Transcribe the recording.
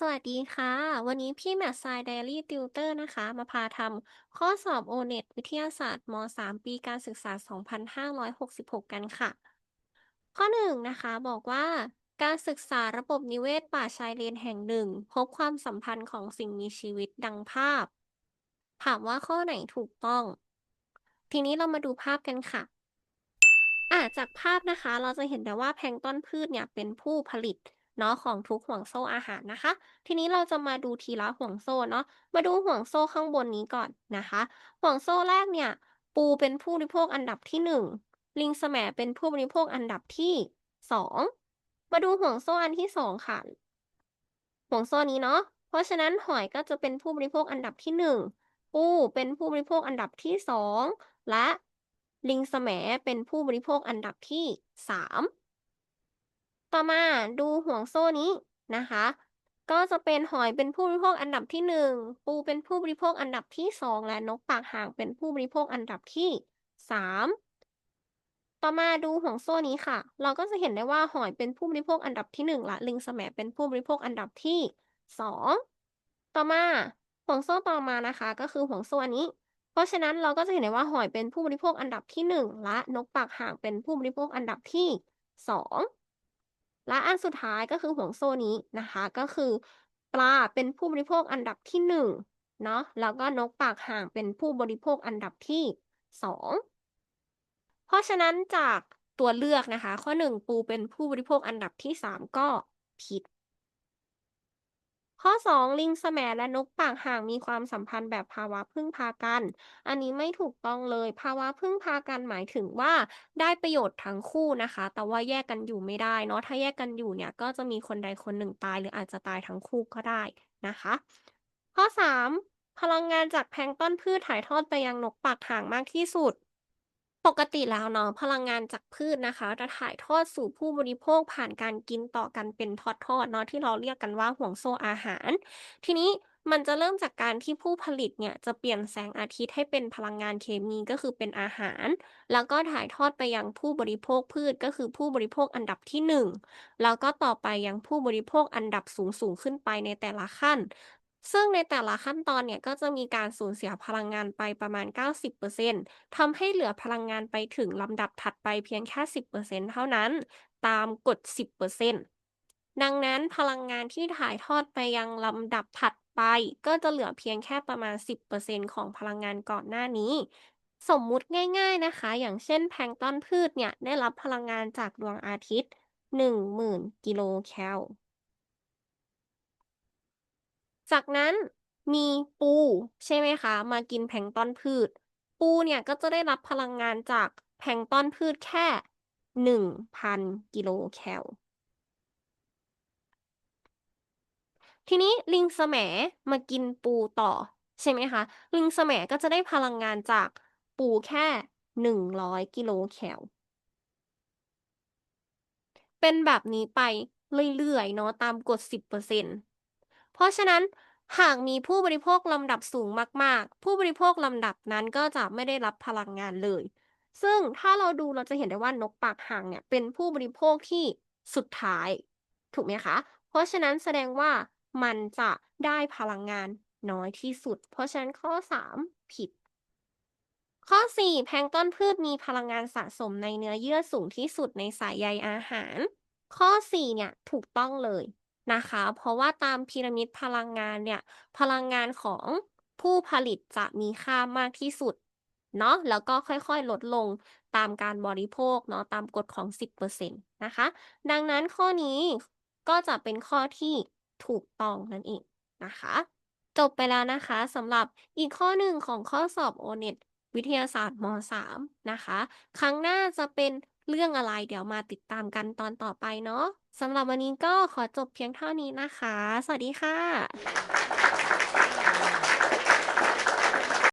สวัสดีค่ะ วันนี้พี่แมทไซน์ไดอารี่ติวเตอร์นะคะ มาพาทำข้อสอบโอเน็ตวิทยาศาสตร์ม .3 ปีการศึกษา 2566กกันค่ะ ข้อหนึ่งนะคะ บอกว่าการศึกษาระบบนิเวศป่าชายเลนแห่งหนึ่ง พบความสัมพันธ์ของสิ่งมีชีวิตดังภาพ ถามว่าข้อไหนถูกต้อง ทีนี้เรามาดูภาพกันค่ะอะจากภาพนะคะ เราจะเห็นได้ว่าแพลงก์ต้นพืชเนี่ยเป็นผู้ผลิต เนาะของทุกห่วงโซ่อาหารนะคะ ทีนี้เราจะมาดูทีละห่วงโซ่เนาะมาดูห่วงโซ่ข้างบนนี้ก่อนนะคะ ห่วงโซ่แรกเนี่ย ปูเป็นผู้บริโภคอันดับที่หนึ่งลิงแสมเป็นผู้บริโภคอันดับที่สองมาดูห่วงโซ่อันที่สองค่ะ ห่วงโซ่นี้เนาะเพราะฉะนั้นหอยก็จะเป็นผู้บริโภคอันดับที่หนึ่งปูเป็นผู้บริโภคอันดับที่สองและลิงแสมเป็นผู้บริโภคอันดับที่สาม ต่อมาดูห่วงโซ่นี้นะคะ ก็จะเป็นหอยเป็นผู้บริโภคอันดับที่หนึ่งปูเป็นผู้บริโภคอันดับที่สองและนกปากห่างเป็นผู้บริโภคอันดับที่สามต่อมาดูห่วงโซ่นี้ค่ะ เราก็จะเห็นได้ว่าหอยเป็นผู้บริโภคอันดับที่หนึ่งและลิงแสมเป็นผู้บริโภคอันดับที่สองต่อมาห่วงโซ่ต่อมานะคะ ก็คือห่วงโซ่อันนี้ เพราะฉะนั้นเราก็จะเห็นได้ว่าหอยเป็นผู้บริโภคอันดับที่หนึ่งและนกปากห่างเป็นผู้บริโภคอันดับที่สอง และอันสุดท้ายก็คือห่วงโซ่นี้นะคะ ก็คือปลาเป็นผู้บริโภคอันดับที่หนึ่งเนาะแล้วก็นกปากห่างเป็นผู้บริโภคอันดับที่สองเพราะฉะนั้นจากตัวเลือกนะคะ ข้อหนึ่งปูเป็นผู้บริโภคอันดับที่สามก็ผิด ข้อ 2 ลิงแสมและนกปากห่างมีความสัมพันธ์แบบภาวะพึ่งพากัน อันนี้ไม่ถูกต้องเลย ภาวะพึ่งพากันหมายถึงว่าได้ประโยชน์ทั้งคู่นะคะ แต่ว่าแยกกันอยู่ไม่ได้เนาะถ้าแยกกันอยู่เนี่ยก็จะมีคนใดคนหนึ่งตาย หรืออาจจะตายทั้งคู่ก็ได้นะคะ ข้อ 3 พลังงานจากแพลงต้นพืชถ่ายทอดไปยังนกปากห่างมากที่สุด ปกติแล้วเนาะพลังงานจากพืชนะคะ จะถ่ายทอดสู่ผู้บริโภคผ่านการกินต่อกันเป็นทอดๆเนาะที่เราเรียกกันว่าห่วงโซ่อาหาร ทีนี้มันจะเริ่มจากการที่ผู้ผลิตเนี่ยจะเปลี่ยนแสงอาทิตย์ให้เป็นพลังงานเคมีก็คือเป็นอาหาร แล้วก็ถ่ายทอดไปยังผู้บริโภคพืชก็คือผู้บริโภคอันดับที่ 1 แล้วก็ต่อไปยังผู้บริโภคอันดับสูงสูงขึ้นไปในแต่ละขั้น ซึ่งในแต่ละขั้นตอนเนี่ยก็จะมีการสูญเสียพลังงานไปประมาณ 90%ทำให้เหลือพลังงานไปถึงลำดับถัดไปเพียงแค่ 10%เท่านั้น ตามกฎ 10%ดังนั้นพลังงานที่ถ่ายทอดไปยังลำดับถัดไป ก็จะเหลือเพียงแค่ประมาณ 10%ของพลังงานก่อนหน้านี้ สมมุติง่ายๆนะคะ อย่างเช่นแพลงต้นพืชเนี่ยได้รับพลังงานจากดวงอาทิตย์ 10,000 กิโลแคล จากนั้นมีปูใช่ไหมคะ มากินแพลงตอนพืช ปูเนี่ยก็จะได้รับพลังงานจากแพลงตอนพืชแค่หนึ่งพันกิโลแคล ทีนี้ลิงแสมมากินปูต่อใช่ไหมคะ ลิงแสมก็จะได้พลังงานจากปูแค่หนึ่งร้อยกิโลแคล เป็นแบบนี้ไปเรื่อยๆเนาะตามกฎ 10%เปอร์ เพราะฉะนั้นหากมีผู้บริโภคลำดับสูงมาก ๆ ผู้บริโภคลำดับนั้นก็จะไม่ได้รับพลังงานเลย ซึ่งถ้าเราดูเราจะเห็นได้ว่านกปากห่างเนี่ยเป็นผู้บริโภคที่สุดท้าย ถูกไหมคะ เพราะฉะนั้นแสดงว่ามันจะได้พลังงานน้อยที่สุด เพราะฉะนั้นข้อ 3 ผิด ข้อ 4 แพลงต้นพืชมีพลังงานสะสมในเนื้อเยื่อสูงที่สุดในสายใยอาหาร ข้อ 4 เนี่ยถูกต้องเลย นะคะ เพราะว่าตามพีระมิดพลังงานเนี่ย พลังงานของผู้ผลิตจะมีค่ามากที่สุดเนาะแล้วก็ค่อยๆ ลดลงตามการบริโภคเนาะตามกฎของ 10%นะคะ ดังนั้นข้อนี้ก็จะเป็นข้อที่ถูกต้องนั่นเองนะคะ จบไปแล้วนะคะสำหรับอีกข้อหนึ่งของข้อสอบ O-NET วิทยาศาสตร์ม .3 นะคะ ครั้งหน้าจะเป็น เรื่องอะไรเดี๋ยวมาติดตามกันตอนต่อไปเนาะสำหรับวันนี้ก็ขอจบเพียงเท่านี้นะคะ สวัสดีค่ะ